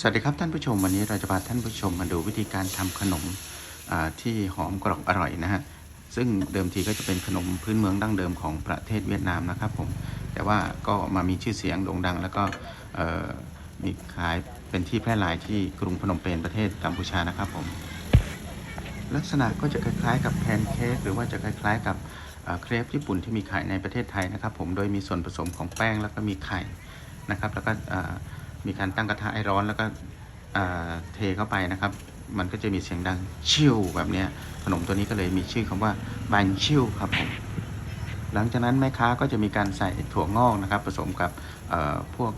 สวัสดีครับท่านผู้ชมวันนี้เราจะพาท่านผู้ชมมาดูวิธีการทำขนมที่หอมกรอบอร่อยนะฮะซึ่งเดิมทีก็จะเป็นขนมพื้นเมืองดั้งเดิมของประเทศเวียดนามนะครับผมแต่ว่าก็มามีชื่อเสียงโด่งดัง แล้วก็มีขายเป็นที่แพร่หลายที่กรุงพนมเปญประเทศกัมพูชานะครับผมลักษณะก็จะคล้ายๆกับแพนเค้กหรือว่าจะคล้ายๆกับเครปญี่ปุ่นที่มีขายในประเทศไทยนะครับผมโดยมีส่วนผสมของแป้งแล้วก็มีไข่นะครับแล้วก็ มีการตั้งกระทะให้ร้อนแล้วก็เทเข้าไปนะครับ มันก็จะมีเสียงดังชิวแบบนี้ขนมตัวนี้ก็เลยมีชื่อคำว่าบันชิวครับผมหลังจากนั้นแม่ค้าก็จะมีการใส่ถั่วงอกนะครับ ผสมกับพวก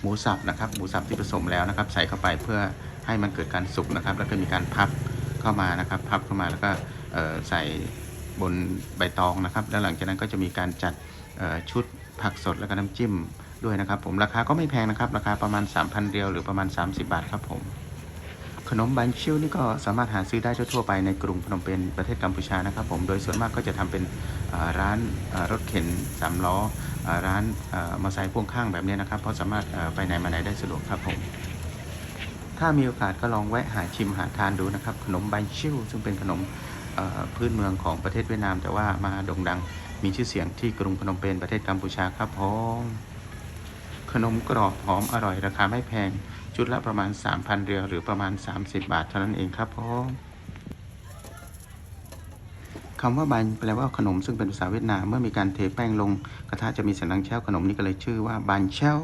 หมูสับนะครับหมูสับที่ผสมแล้วนะครับ ใส่เข้าไปเพื่อให้มันเกิดการสุกนะครับ แล้วก็มีการพับเข้ามานะครับ พับเข้ามาแล้วก็ใส่บนใบตองนะครับ แล้วหลังจากนั้นก็จะมีการจัดชุดผักสดแล้วก็น้ำจิ้ม ด้วยนะครับผมราคาก็ไม่แพงนะครับราคาประมาณ 3,000เรียวหรือประมาณ 30 บาทครับผม ขนมบันชิวนี่ก็สามารถหาซื้อได้ทั่วไปในกรุงพนมเปญประเทศกัมพูชานะครับผมโดยส่วนมากก็จะทำเป็นร้านรถเข็นสามล้อร้านอ่ามอเตอร์ไซค์พ่วงข้างแบบนี้นะครับเพราะสามารถไปไหนมาไหนได้สะดวกครับผมถ้ามีโอกาสก็ลองแวะหาชิมหาทานดูนะครับ ขนมบันชิวซึ่งเป็นขนมพื้นเมืองของประเทศเวียดนาม แต่ว่ามาโด่งดังมีชื่อเสียงที่กรุงพนมเปญประเทศกัมพูชาครับผม ขนมกรอบหอมอร่อยราคาไม่แพง ชุดละประมาณ 3,000เรียวหรือประมาณ 30 บาทเท่านั้นเองครับผมคำว่าบันแปลว่าขนมซึ่งเป็นภาษาเวียดนามเมื่อมีการเทแป้งลงกระทะจะมีเสียงดังแช่วขนมนี้ก็เลยชื่อว่าบันแช่ว